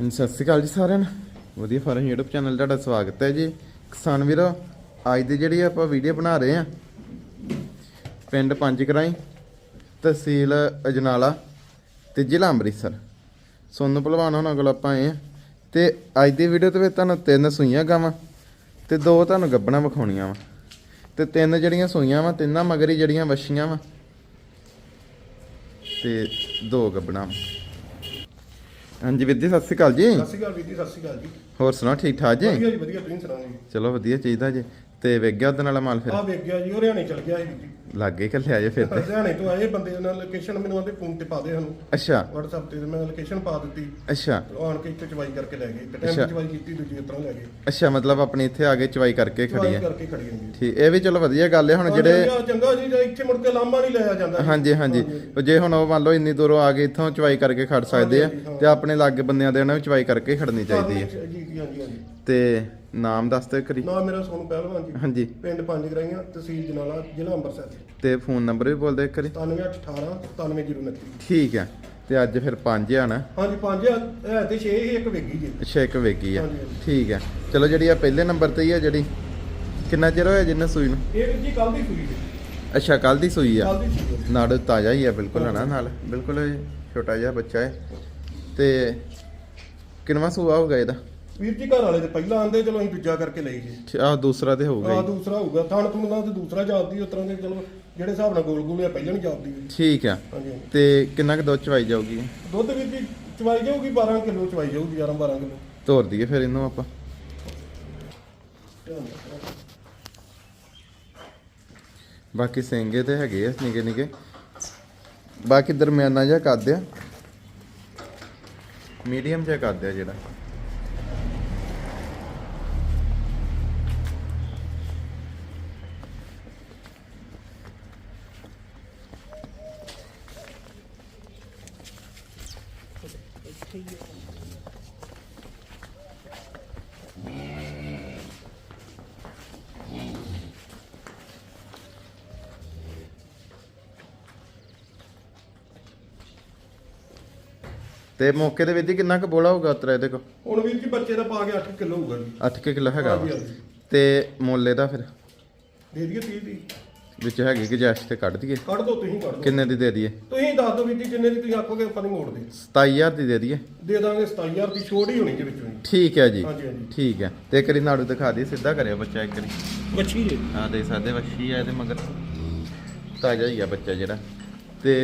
ਹਾਂਜੀ, ਸਤਿ ਸ਼੍ਰੀ ਅਕਾਲ ਜੀ ਸਾਰਿਆਂ ਨੂੰ। ਵਧੀਆ ਫਾਰਮ YouTube ਚੈਨਲ ਤੁਹਾਡਾ ਸਵਾਗਤ ਹੈ ਜੀ। ਕਿਸਾਨ ਵੀਰੋ ਅੱਜ ਦੀ ਜਿਹੜੀ ਆਪਾਂ ਵੀਡੀਓ ਬਣਾ ਰਹੇ ਆ ਪਿੰਡ ਪੰਜ ਕਰਾਈ ਤਹਿਸੀਲ ਅਜਨਾਲਾ ਤੇ ਜ਼ਿਲ੍ਹਾ ਅੰਮ੍ਰਿਤਸਰ। ਸੋਨੂੰ ਭਲਵਾਨ ਹੋਣਾ ਕੋਲ ਆਪਾਂ ਆਏ ਆ ਤੇ ਅੱਜ ਦੀ ਵੀਡੀਓ ਤੇ ਵਿੱਚ ਤੁਹਾਨੂੰ ਤਿੰਨ ਸੂਈਆਂ ਗਾਵਾਂ ਤੇ ਦੋ ਤੁਹਾਨੂੰ ਗੱਬਣਾ ਵਿਖਾਉਣੀਆਂ ਵਾ। ਤੇ ਤਿੰਨ ਜਿਹੜੀਆਂ ਸੂਈਆਂ ਵਾ ਤਿੰਨਾਂ ਮਗਰੀ ਜਿਹੜੀਆਂ ਵਛੀਆਂ ਵਾ ਤੇ ਦੋ ਗੱਬਣਾ ਵਾ। ਹਾਂਜੀ ਵੀਰ ਜੀ ਸਤਿ ਸ਼੍ਰੀ ਅਕਾਲ ਜੀ। ਸਤਿ ਸ਼੍ਰੀ ਅਕਾਲ ਵੀਰ ਜੀ ਸਤਿ ਸ਼੍ਰੀ ਅਕਾਲ ਜੀ। ਹੋਰ ਸੁਣਾਓ ਠੀਕ ਠਾਕ ਜੀ? ਵਧੀਆ ਜੀ ਵਧੀਆ ਤੁਸੀਂ ਸੁਣਾਓ ਜੀ? ਚਲੋ ਵਧੀਆ ਚਾਹੀਦਾ ਜੀ। ਤੇ ਵੇਖ ਗਿਆ ਉਹਦੇ ਨਾਲ ਮਾਲ ਫਿਰ? ਆ ਵੇਖ ਗਿਆ ਜੀ ਉਹ ਹਰਿਆਣੇ ਚਲ ਗਿਆ ਸੀ ਵੀਰ ਜੀ। ਲੱਗੇ ਕੱਲਿਆ ਜੇ ਫਿਰ ਤੇ? ਹਰਿਆਣੇ ਤੋਂ ਆਏ ਬੰਦੇ ਉਹਨਾਂ ਲੋਕੇਸ਼ਨ ਮੈਨੂੰ ਆਂਦੇ ਫੋਨ ਤੇ ਪਾ ਦੇ ਸਾਨੂੰ। ਅੱਛਾ। WhatsApp ਤੇ ਮੈਂ ਲੋਕੇਸ਼ਨ ਪਾ ਦਿੱਤੀ। ਅੱਛਾ। ਆਣ ਕੇ ਇੱਥੇ ਚਵਾਈ ਕਰਕੇ ਲੈ ਗਏ। ਇੱਕ। ਟਾਈਮ ਚਵਾਈ ਕੀਤੀ ਦੂਜੀ ਤਰ੍ਹਾਂ ਲੈ ਗਏ। ਅੱਛਾ ਮਤਲਬ ਆਪਣੀ ਇੱਥੇ ਆ ਕੇ ਚਵਾਈ ਕਰਕੇ ਖੜੀ ਹੈ ਕਰਕੇ ਖੜੀ ਹੁੰਦੀ ਠੀਕ ਇਹ ਵੀ ਚਲੋ ਵਧੀਆ ਗੱਲ ਹੈ ਹੁਣ ਜਿਹੜੇ ਚੰਗਾ ਜੀ ਜੇ ਇੱਥੇ ਮੁੜ ਕੇ ਲਾਂਬਾ ਨਹੀਂ ਲਿਆ ਜਾਂਦਾ। ਹਾਂਜੀ ਹਾਂਜੀ। ਜੇ ਹੁਣ ਉਹ ਮੰਨ ਲਓ ਇੰਨੀ ਦੂਰੋਂ ਆ ਕੇ ਇੱਥੋਂ ਚਵਾਈ ਕਰਕੇ ਖੜ ਸਕਦੇ ਆ ਹਾਂ। ਤੇ ਆਪਣੇ ਲਾਗੇ ਬੰਦਿਆਂ ਦੇ ਨਾਲ ਵੀ ਚਵਾਈ ਕਰਕੇ ਖੜਨੀ ਚਾਹੀਦੀ ਹੈ ਜੀ ਜੀ ਹਾਂਜੀ ਹਾਂਜੀ। ਤੇ ਨਾਮ ਦੱਸ ਦਿਓ ਕਰੀ। ਨਾਮ ਮੇਰਾ ਸੋਨੂੰ ਪਹਿਲਵਾਨ ਜੀ। ਹਾਂਜੀ। ਪਿੰਡ ਪੰਜ ਗਰਾਈਆਂ ਤਹਿਸੀਲ ਜਨਾਲਾ ਜ਼ਿਲ੍ਹਾ ਅੰਮ੍ਰਿਤਸਰ ਤੇ ਫੋਨ ਨੰਬਰ ਵੀ ਬੋਲ ਦਿਓ ਕਰੀ 9818 97029 ਠੀਕ ਹੈ ਤੇ ਅੱਜ ਫਿਰ ਪੰਜ ਆ ਨਾ? ਹਾਂਜੀ ਪੰਜ ਆ, ਹੈ ਤੇ 6 ਹੀ ਇੱਕ ਵੇਗੀ ਜੀ। ਅੱਛਾ ਇੱਕ ਵੇਗੀ ਆ। ਹਾਂਜੀ, ਹਾਂਜੀ। ਠੀਕ ਹੈ ਚਲੋ ਜਿਹੜੀ ਆ ਪਹਿਲੇ ਨੰਬਰ ਤੇ ਹੀ ਆ ਜਿਹੜੀ। ਕਿੰਨਾ ਚਿਰ ਹੋਇਆ ਜਿੰਨੇ ਸੂਈ ਨੂੰ? ਇਹ ਵੀਰ ਜੀ ਕੱਲ ਦੀ ਸੂਈ ਜੀ। ਅੱਛਾ ਕੱਲ ਦੀ ਸੂਈ ਆ। ਕੱਲ ਦੀ ਸੂਈ ਹੈ। ਨਾੜ ਤਾਜ਼ਾ ਹੀ ਆ ਬਿਲਕੁਲ ਹਨਾ ਨਾਲ? ਬਿਲਕੁਲ ਛੋਟਾ ਜਿਹਾ ਬੱਚਾ ਹੈ। ਤੇ ਕਿੰਨਵਾ ਸੂਆ ਹੋਗਾ ਇਹਦਾ? ਵੀਰ ਜੀ ਘਰ ਵਾਲੇ ਤੇ ਪਹਿਲਾਂ ਆਂਦੇ ਚਲੋ ਅਸੀਂ ਦੂਜਾ ਕਰਕੇ ਲਈ ਜੀ ਆ ਦੂਸਰਾ ਤੇ ਹੋਊਗਾ ਆ ਹੀ ਦੂਸਰਾ ਹੋਊਗਾ ਥਣ ਥੁਣ ਦਾ ਤੇ ਦੂਸਰਾ ਜਾਪਦੀ ਉਸ ਤਰ੍ਹਾਂ ਦੇ ਚਲੋ ਜਿਹੜੇ ਹਿਸਾਬ ਨਾਲ ਗੋਲ ਗੋਲ ਆ ਪਹਿਲਾਂ ਨਹੀਂ ਜਾਪਦੀ ਜੀ। ਠੀਕ ਆ। ਹਾਂਜੀ। ਹਾਂਜੀ। ਤੇ ਕਿੰਨਾ ਕੁ ਦੁੱਧ ਚਵਾਈ ਜਾਊਗੀ? ਦੁੱਧ ਵੀਰ ਜੀ ਚਵਾਈ ਜਾਊਗੀ 12 ਕਿਲੋ ਚਵਾਈ ਜਾਊਗੀ 11 12 ਕਿਲੋ। ਤੋਰ ਦਈਏ ਫਿਰ ਇਹਨੂੰ ਆਪਾਂ। ਬਾਕੀ ਸਿੰਗੇ ਤੇ ਹੈਗੇ ਆ ਨਿੱਕੇ ਨਿੱਕੇ। ਬਾਕੀ ਦਰਮਿਆਨਾ ਜਿਹਾ ਕੱਦ ਆ। ਮੀਡੀਅਮ ਜਿਹਾ ਕੱਦ ਆ ਜਿਹੜਾ। ਤੇ ਮੌਕੇ ਦੇ ਵਿੱਚ ਕਿੰਨਾ ਕੁ ਬੋਲਾ ਹੋਊਗਾ ਉਤਰਾ ਇਹਦੇ ਕੋ ਹੁਣ ਵੀਰ ਜੀ ਬੱਚੇ ਦਾ ਪਾ ਕੇ 8 ਕਿਲੋ ਹੋਊਗਾ ਜੀ। 8 ਕਿਲੋ ਹੈਗਾ ਵਾ। ਹਾਂਜੀ, ਹਾਂਜੀ। ਤੇ ਮੁੱਲ ਇਹਦਾ ਫਿਰ? ਦੇ ਦਈਏ 30 ਦੀ ਵਿੱਚ ਹੈਗੀ ਗੁੰਜਾਇਸ਼ ਤੇ ਕੱਢ ਦਈਏ? ਕੱਢ ਦੋ ਤੁਸੀਂ ਕੱਢ ਦੋ। ਕਿੰਨੇ ਦੀ ਦੇ ਦਈਏ? ਤੁਸੀਂ ਦੱਸ ਦਿਓ ਵੀਰ ਜੀ ਜਿੰਨੇ ਦੀ ਤੁਸੀਂ ਆਖੋਗੇ ਆਪਾਂ ਨਹੀਂ ਮੋੜਦੇ 27000 ਦੀ ਦੇ ਦਈਏ। ਦੇ ਦਾਂਗੇ 27000 ਦੀ ਛੋਟ ਹੋਣੀ ਜੀ ਵਿੱਚੋਂ ਹੀ। ਠੀਕ ਹੈ ਜੀ। ਹਾਂਜੀ ਹਾਂਜੀ। ਠੀਕ ਹੈ। ਤੇ ਕਰੀ ਨਾੜੂ ਦਿਖਾ ਦੀ ਸਿੱਧਾ ਕਰਿਓ ਬੱਚਾ ਇੱਕ ਵਾਰੀ। ਬੱਚੀ ਜੀ। ਹਾਂ ਦੇ ਸਕਦੇ ਵੱਛੀ ਆ ਇਹਦੇ ਮਗਰ। ਤਾਜ਼ਾ ਹੀ ਆ ਬੱਚਾ ਜਿਹੜਾ। ਤੇ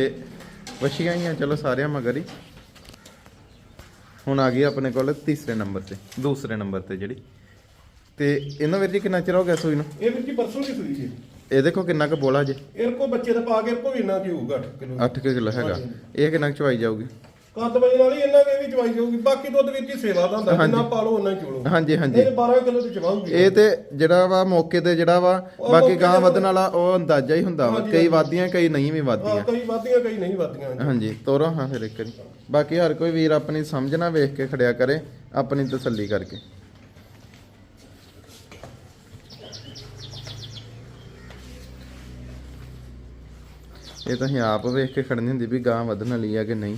ਵੱਛੀਆਂ ਹੀ ਆ ਚਲੋ ਸਾਰਿਆਂ ਮਗਰ ਹੀ। ਹੁਣ ਆ ਗਈ ਆਪਣੇ ਕੋਲ ਤੀਸਰੇ ਨੰਬਰ ਤੇ ਦੂਸਰੇ ਨੰਬਰ ਤੇ ਜਿਹੜੀ। ਤੇ ਇਹਨਾਂ ਵਿੱਚ ਕਿੰਨਾ ਚਿਰ ਹੋ ਗਿਆ ਸੂਈ ਨੂੰ? ਇਹ ਵੀਰ ਜੀ ਪਰਸੋਂ ਦੀ ਸੂਈ ਜੀ ਇਹ ਦੇਖੋ ਕਿੰਨਾ ਕੁ ਬੋਲਾ ਜੇ। ਇਹ ਕੋ ਬੱਚੇ ਦਾ ਪਾ ਕੇ ਇਹ ਕੋ ਵੀ ਇੰਨਾ ਕੀ ਹੋਊਗਾ 8 ਕਿਲੋ। 8 ਕਿਲੋ ਹੈਗਾ। ਇਹ ਕਿੰਨਾ ਕੁ ਚਵਾਈ ਜਾਊਗੀ? ਵਜੇ ਨਾਲ ਹੀ ਇਹਨਾਂ ਦੇ ਵੀ ਚਵਾਈ ਜਾਊਗੀ ਬਾਕੀ ਦੁੱਧ ਵੀਰ ਜੀ ਸੇਵਾ ਦਾ ਹੁੰਦਾ। ਜਿੰਨਾ ਪਾ ਲਓ ਉਹਨਾਂ ਹੀ ਚੋਲੋ ਹਾਂਜੀ ਹਾਂਜੀ। ਇਹ 12 ਕਿਲੋ ਤੇ ਚਵਾਉਂਗੀ। ਇਹ ਤੇ ਜਿਹੜਾ ਵਾ ਮੌਕੇ ਤੇ ਜਿਹੜਾ ਵਾ ਬਾਕੀ ਗਾਂ ਵਧਣ ਵਾਲਾ ਉਹ ਅੰਦਾਜ਼ਾ ਹੀ ਹੁੰਦਾ ਵਾ ਕਈ। ਵਾਦੀਆਂ ਕਈ ਨਹੀਂ ਵੀ ਹਾਂ ਵਾਦੀਆਂ ਕਈ ਵਾਦੀਆਂ ਕਈ ਨਹੀਂ ਵਾਦੀਆਂ ਹਾਂਜੀ। ਤੋਰੋ ਹਾਂ ਫਿਰ ਇੱਕ ਵਾਰੀ। ਬਾਕੀ ਹਰ ਕੋਈ ਵੀਰ ਆਪਣੀ ਸਮਝ ਨਾ ਵੇਖ ਕੇ ਖੜਿਆ ਕਰੇ ਆਪਣੀ ਤਸੱਲੀ ਕਰਕੇ। ਇਹ ਤਾਂ ਅਸੀਂ ਆਪ ਵੇਖ ਕੇ ਖੜਨੀ ਹੁੰਦੀ ਵੀ ਗਾਂ ਵਧਣ ਵਾਲੀ ਆ ਕਿ ਨਹੀਂ।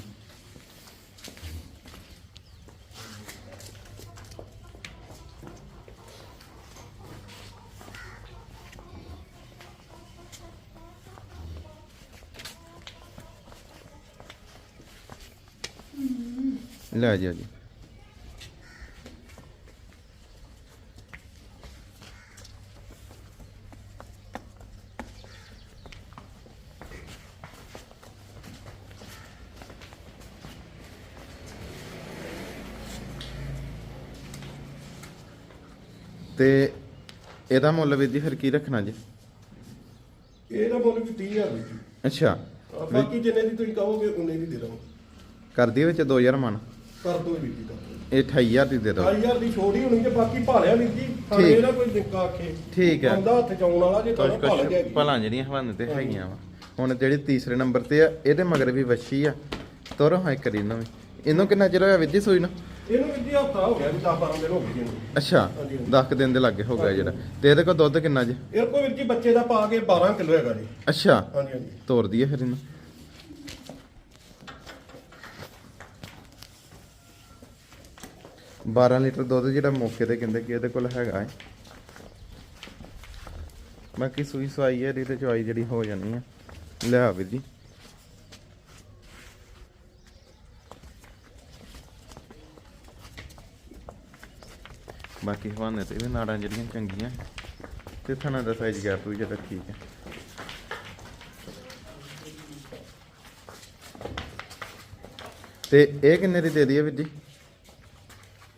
ਲੈ ਜੀ ਜੀ। ਤੇ ਇਹਦਾ ਮੁੱਲ ਵੀਰ ਜੀ ਫਿਰ ਕੀ ਰੱਖਣਾ ਜੀ? ਇਹਦਾ ਮੁੱਲ ਵੀ 30000 ਵੀਰ ਜੀ। ਅੱਛਾ। ਬਾਕੀ ਜਿੰਨੇ ਦੀ ਤੁਸੀਂ ਕਹੋਗੇ ਉਨੇ ਦੀ ਦੇ ਦਾਂਗੇ ਕਰ ਦਈਏ ਵਿੱਚ 2000 ਮਨ। ਕਰ ਦੋ ਵੀਰ ਜੀ ਕਰ ਦਿਓ। ਇਹ 28000 ਦੀ ਦੇ ਦਿਓ। 28000 ਦੀ ਛੋਟ ਹੋਣੀ ਤੇ ਬਾਕੀ ਭਾਲਿਆ ਵੀਰ ਜੀ ਥਾਣੇ ਠੀਕ। ਨਾ ਕੋਈ ਦਿੱਕਾ ਆਖੇ। ਠੀਕ ਹੈ। ਬੰਦਾ ਹੱਥ ਚਾਉਣ ਵਾਲਾ ਜੇ ਤਾਂ ਭਾਲ ਕੁਛ ਜਾਏਗੀ ਭਲਾਂ ਜਿਹੜੀਆਂ ਹਵਾਨੇ ਤੇ ਹੈਗੀਆਂ ਵਾ। ਹੁਣ ਜਿਹੜੀ ਤੀਸਰੇ ਨੰਬਰ ਤੇ ਆ ਇਹਦੇ ਮਗਰ ਵੀ ਵੱਛੀ ਆ। ਤੁਰ ਹਾਂ ਕਰੀ ਇਹਨੂੰ ਵੀ। ਇਹਨੂੰ ਕਿੰਨਾ ਚਿਰ ਹੋਇਆ ਵਿੱਜੀ ਸੂਈ ਨੂੰ? ਇਹਨੂੰ ਵੀਰ ਜੀ ਹਫਤਾ ਹੋ ਗਿਆ ਵੀ 10 12 ਦਿਨ ਹੋ ਗਏ ਜੀ ਇਹਨੂੰ। ਅੱਛਾ ਹਾਂਜੀ। 10 ਦਿਨ ਦੇ ਲਾਗੇ ਹੋ ਗਿਆ ਜਿਹੜਾ। ਤੇ ਇਹਦੇ ਕੋਲ ਦੁੱਧ ਕਿੰਨਾ ਜੀ? ਇਹ ਕੋਈ ਵੀਰ ਜੀ ਬੱਚੇ ਦਾ ਪਾ ਕੇ 12 ਕਿਲੋ ਹੈਗਾ ਜੀ। ਅੱਛਾ। ਹਾਂਜੀ ਹਾਂਜੀ। ਤੋਰ ਦਈਏ ਫਿਰ ਇਹਨੂੰ। 12 ਲੀਟਰ ਦੁੱਧ ਜਿਹੜਾ ਮੌਕੇ ਤੇ ਕਹਿੰਦੇ ਕਿ ਇਹਦੇ ਕੋਲ ਹੈਗਾ ਹੈ। ਬਾਕੀ ਸੂਈ ਸਵਾਈ ਹੈ, ਇਹਦੀ ਤੇ ਜਿਹੜੀ ਹੋ ਜਾਣੀ ਹੈ। ਲੈ ਆ ਜੀ। ਬਾਕੀ ਹਵਾਨੇ ਤੇ ਵੀ ਨਾੜਾਂ ਜਿਹੜੀਆਂ ਚੰਗੀਆਂ ਤੇ ਥਣਾ ਦਾ ਸਾਈਜ਼ ਗੈਪ ਵੀ ਜਿਹੜਾ ਠੀਕ ਹੈ। ਤੇ ਇਹ ਕਿੰਨੇ ਦੀ ਦੇ ਦਈਏ ਵੀਰ ਜੀ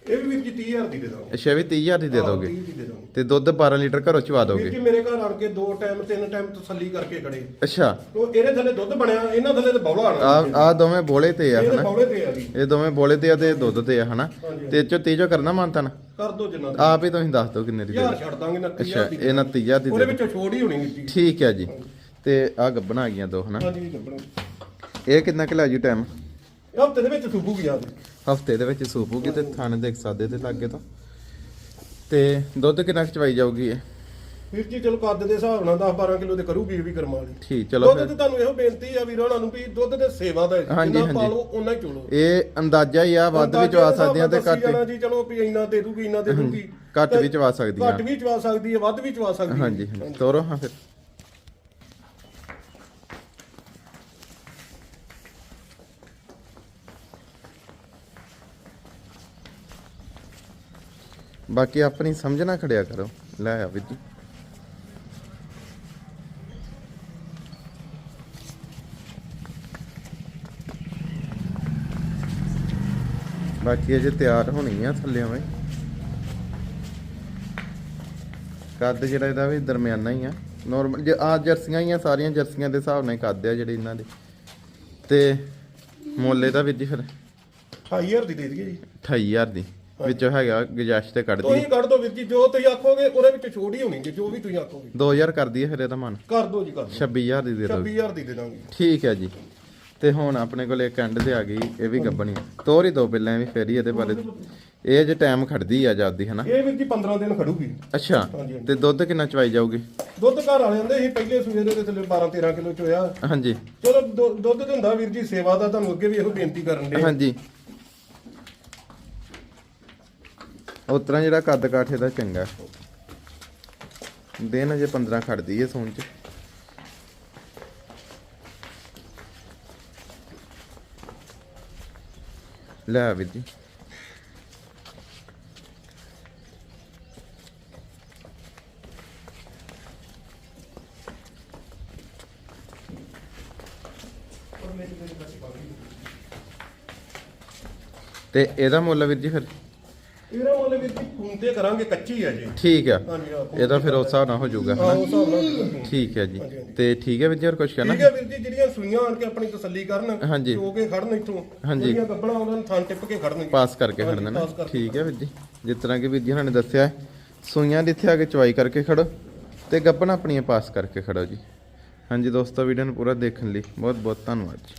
ਇਹ ਵੀ ਵੀਰ ਜੀ 30000 ਦੀ ਦੇ ਦਾਂਗੇ ਅੱਛਾ ਵੀ 30000 ਦੀ ਦੇ ਹਾਂ, ਦੋਗੇ। 30 ਦੀ ਦੇ ਦਾਂਗੇ ਤੇ ਦੁੱਧ 12 ਲੀਟਰ ਘਰੋਂ ਚਵਾ ਵੀਰ ਦੋਗੇ ਜੀ ਮੇਰੇ ਘਰ ਆਣ ਕੇ ਦੋ ਟਾਈਮ ਤਿੰਨ ਟਾਈਮ ਤਸੱਲੀ ਕਰਕੇ ਖੜੇ। ਅੱਛਾ। ਉਹ ਇਹਦੇ ਥੱਲੇ ਦੁੱਧ ਬਣਿਆ ਇਹਨਾਂ ਥੱਲੇ ਤੇ ਬੌਲਾ ਆ ਆਣਾ ਆ ਦੋਵੇਂ ਬੋਲੇ ਤੇ ਆ ਇਹਦੇ ਹਨਾ? ਬੌਲੇ ਤੇ ਆ ਜੀ। ਇਹ ਦੋਵੇਂ ਬੋਲੇ ਤੇ ਆ ਤੇ ਦੁੱਧ ਤੇ ਆ ਹਨਾ? ਹਾਂਜੀ। ਤੇ ਚੋ ਤੀਜੋ ਕਰਨਾ ਮੰਨਤਾ ਨਾ ਕਰ ਦੋ ਜਿੰਨਾ ਆਪ ਹੀ ਤੁਸੀਂ ਦੱਸ ਦਿਓ ਕਿੰਨੇ ਦੀ ਦੇ ਯਾਰ। ਛੱਡ ਦਾਂਗੇ 29000 ਅੱਛਾ ਇਹ 29000 ਦੀ ਉਹਦੇ ਦੇ ਦਿਓ। ਵਿੱਚੋਂ ਛੋੜ ਹੀ ਹੋਣੀ ਜੀ। ਠੀਕ ਹੈ ਜੀ। ਤੇ ਆ ਗੱਬਣਾ ਆ ਗਈਆਂ ਦੋ ਹਨਾ? ਹਾਂਜੀ ਜੀ ਲੱਭਣਾ ਇਹ ਕਿੰਨਾ ਕੁ ਲੈ ਜੂ ਟਾਈਮ ਇਹ ਹਫ਼ਤੇ ਦੇ ਵਿੱਚ ਸੁਬੂ ਗਿਆ ਜੀ ਹਫ਼ਤੇ ਦੇ ਵਿੱਚ ਸੂਪੂਗੀ ਤੇ ਥਾਣੇ ਦੇ ਸਾਦੇ ਤੇ ਲੱਗੇ ਤੋਂ। ਤੇ ਦੁੱਧ ਕਿੰਨਾ ਚਵਾਈ ਜਾਊਗੀ ਇਹ? ਵੀਰ ਜੀ ਚਲੋ ਕੱਦ ਦੇ ਹਿਸਾਬ ਨਾਲ 10 12 ਕਿਲੋ ਦੇ ਕਰੂਗੀ ਇਹ ਵੀ ਕਰਮ ਵਾਲੀ। ਠੀਕ ਚਲੋ ਦੁੱਧ ਤੇ ਤੁਹਾਨੂੰ ਇਹੋ ਬੇਨਤੀ ਆ ਵੀਰਾਂ ਨੂੰ ਵੀ ਦੁੱਧ ਦੇ ਸੇਵਾ ਦਾ ਜਿੰਨਾ। ਪਾਲੋ ਉਹਨਾਂ ਹੀ ਚੋਲੋ। ਇਹ ਅੰਦਾਜ਼ਾ ਹੀ ਆ ਵੱਧ ਵੀ ਚਵਾ ਸਕਦੀਆਂ ਤੇ ਘੱਟ ਜੀ ਚਲੋ ਵੀ ਇੰਨਾ ਦੇ ਦੂਗੀ ਇੰਨਾ ਦੇ ਦੂਗੀ। ਘੱਟ ਵੀ ਚਵਾ ਸਕਦੀਆਂ। ਘੱਟ ਵੀ ਚਵਾ ਸਕਦੀ ਹੈ ਵੱਧ ਵੀ ਚਵਾ ਸਕਦੀ ਹਾਂਜੀ ਹਾਂਜੀ। ਤੋਰੋ ਹਾਂ ਫਿਰ। ਬਾਕੀ ਆਪਣੀ ਸਮਝ ਨਾ ਖੜਿਆ ਕਰੋ। ਲੈ ਆ ਜੀ ਬਾਕੀ ਅਜੇ ਤਿਆਰ ਹੋਣੀ ਆ ਥੱਲੇ ਵੇਂ ਕੱਦ ਜਿਹੜਾ ਇਹਦਾ ਵੀ ਦਰਮਿਆਨਾ ਹੀ ਆ। ਨਾਰਮਲ ਜੇ ਆ ਜਰਸੀਆਂ ਹੀ ਆ ਸਾਰੀਆਂ ਜਰਸੀਆਂ ਦੇ ਹਿਸਾਬ ਨਾਲ ਕੱਦ ਆ ਜਿਹੜੇ ਇਹਨਾਂ ਦੇ। ਤੇ ਮੁੱਲ ਦਾ ਵੀਰ ਜੀ ਫਿਰ 28000 ਦੀ ਦੇ ਦਈਏ ਜੀ। 28000 ਦੀ। ਵਿੱਚੋਂ ਹੈਗਾ ਗੁਜਾਇਸ਼ ਤੇ ਕੱਢ ਤੁਸੀਂ ਦੀ ਕੱਢ ਦੋ ਵੀਰ ਜੀ ਜੋ ਤੁਸੀਂ ਆਖੋਗੇ ਉਹਦੇ ਵਿੱਚ ਛੋੜ ਹੀ ਹੋਣੀ ਜੀ ਜੋ ਵੀ ਤੁਸੀਂ ਆਖੋਗੇ। 2000 ਕਰ ਦਈਏ ਫਿਰ ਇਹਦਾ ਮਨ। ਕਰ ਦੋ ਜੀ ਕਰ ਦੋ। 26000 ਦੀ ਦੇ ਦਿਓ। 26000 ਦੀ ਦੇ ਦਾਂਗੇ। ਠੀਕ ਹੈ ਜੀ। ਤੇ ਹੁਣ ਆਪਣੇ ਕੋਲ ਇੱਕ ਐਂਡ ਤੇ ਆ ਗਈ ਇਹ ਵੀ ਗੱਬਣੀ। ਤੋਰ ਹੀ ਦੋ ਪਹਿਲਾਂ ਵੀ ਫੇਰ ਇਹਦੇ ਬਾਰੇ। ਇਹ ਜੇ ਟਾਈਮ ਖੜਦੀ ਆ ਜਾਂਦੀ ਹਨਾ? ਇਹ ਵੀਰ ਜੀ 15 ਦਿਨ ਖੜੂਗੀ। ਅੱਛਾ। ਹਾਂਜੀ, ਹਾਂਜੀ। ਤੇ ਦੁੱਧ ਕਿੰਨਾ ਚਵਾਈ ਜਾਊਗੀ? ਦੁੱਧ ਘਰ ਵਾਲੇ ਆਂਦੇ ਸੀ ਪਹਿਲੇ ਸੂਏ ਦੇ ਥੱਲੇ 12 13 ਕਿਲੋ ਚ ਹੋਇਆ ਹਾਂਜੀ। ਚਲੋ ਦੁ- ਦੁੱਧ ਹੁੰਦਾ ਵੀਰ ਜੀ ਸੇਵਾ ਦਾ ਤੁਹਾਨੂੰ ਅੱਗੇ ਵੀ ਇਹੋ ਬੇਨਤੀ ਕਰਨ ਦੇ। ਹਾਂਜੀ। ਉਸ ਤਰ੍ਹਾਂ ਜਿਹੜਾ ਕੱਦ ਕਾਠੇ ਦਾ ਚੰਗਾ। ਦਿਨ ਅਜੇ 15 ਖੜਦੀ ਏ ਸੂਣ ਚ। ਲੈ ਵੀਰ ਜੀ। ਤੇ ਇਹਦਾ ਮੁੱਲ ਵੀਰ ਜੀ ਫਿਰ? ਇਹਦਾ ਤੇ ਕਰਾਂਗੇ ਕੱਚੀ ਜੀ। ਠੀਕ ਆ। ਹਾਂਜੀ ਹਾਂ ਇਹਦਾ ਫਿਰ ਉਸ ਹਿਸਾਬ ਨਾਲ ਹੋ ਜਾਊਗਾ ਹਾਂ ਹਨਾ? ਉਸ ਹਿਸਾਬ ਨਾਲ ਠੀਕ ਹੈ ਜੀ। ਤੇ ਠੀਕ ਹੈ ਵੀਰ ਜੀ ਹੋਰ ਕੁਝ ਕਹਿਣਾ? ਠੀਕ ਹੈ ਵੀਰ ਜੀ ਜਿਹੜੀਆਂ ਸੂਈਆਂ ਆਣ ਕੇ ਆਪਣੀ ਤਸੱਲੀ ਕਰਨ ਹਾਂਜੀ। ਚੋ ਕੇ ਖੜਨ ਇੱਥੋਂ ਹਾਂਜੀ। ਜਿਹੜੀਆਂ ਗੱਬਣਾ ਉਹਨਾਂ ਨੂੰ ਥਾਂ ਟਿੱਪ ਕੇ ਖੜਨ ਪਾਸ ਕਰਕੇ ਹਾਂਜੀ, ਖੜਨਾ ਨਾ ਪਾਸ ਕਰਕੇ। ਠੀਕ ਹੈ ਵੀਰ ਜੀ। ਜਿਸ ਤਰ੍ਹਾਂ ਕਿ ਵੀਰ ਜੀ ਉਹਨਾਂ ਨੇ ਦੱਸਿਆ ਹੈ, ਸੂਈਆਂ ਦੇ ਇੱਥੇ ਆ ਕੇ ਚਵਾਈ ਕਰਕੇ ਖੜੋ ਤੇ ਗੱਪਣਾ ਆਪਣੀਆਂ ਪਾਸ ਕਰਕੇ ਖੜੋ ਜੀ। ਹਾਂਜੀ ਦੋਸਤੋ ਵੀਡੀਓ ਨੂੰ ਪੂਰਾ ਦੇਖਣ ਲਈ ਬਹੁਤ ਬਹੁਤ ਧੰਨਵਾਦ ਜੀ।